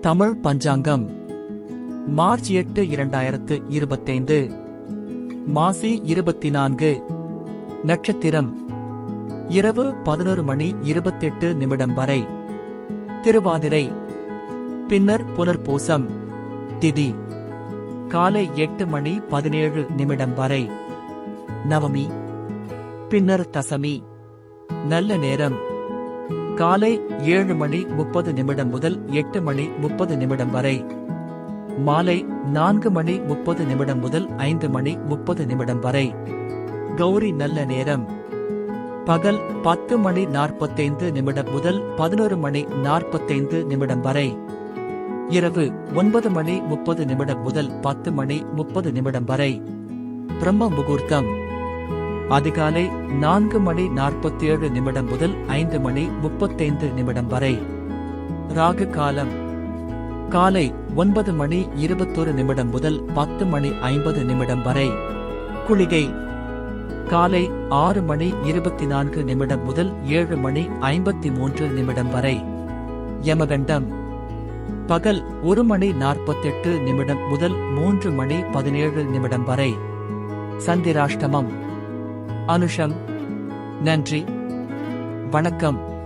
தமிழ் பஞ்சாங்கம். March எட்டு இரண்டாயிரத்து இருபத்தைந்து. மாசி இருபத்தி நான்கு நட்சத்திரம். இரவு பதினொரு மணி இருபத்தெட்டு நிமிடம் வரை. திருவாதிரை. பின்னர் புனர்பூசம். திதி. காலை எட்டு மணி பதினேழு நிமிடம் வரை. நவமி. பின்னர் தசமி. நல்ல நேரம். காலை ஏழு மணி முப்பது நிமிடம் முதல் எட்டு மணி முப்பது நிமிடம் வரை. மாலை நான்கு மணி முப்பது நிமிடம் முதல் ஐந்து மணி முப்பது நிமிடம் வரை. கௌரி நல்ல நேரம். பகல் பத்து மணி நாற்பத்தைந்து நிமிடம் முதல் பதினோரு மணி நாற்பத்தைந்து நிமிடம் வரை. இரவு ஒன்பது மணி முப்பது நிமிடம் முதல் பத்து மணி முப்பது நிமிடம் வரை. பிரம்ம முகூர்த்தம். அதிகாலை நான்கு மணி நாற்பத்தி ஏழு நிமிடம் முதல் ஐந்து மணி முப்பத்தைந்து நிமிடம் வரை. ராகு காலம். காலை ஒன்பது மணி இருபத்தொரு நிமிடம் முதல் பத்து மணி ஐம்பது நிமிடம் வரை. குளிகை. காலை ஆறு மணி இருபத்தி நான்கு நிமிடம் முதல் ஏழு மணி ஐம்பத்தி மூன்று நிமிடம் வரை. யமகண்டம். பகல் ஒரு மணி நாற்பத்தெட்டு நிமிடம் முதல் மூன்று மணி பதினேழு நிமிடம் வரை. சந்திராஷ்டமம். அனுஷம். நன்றி. வணக்கம்.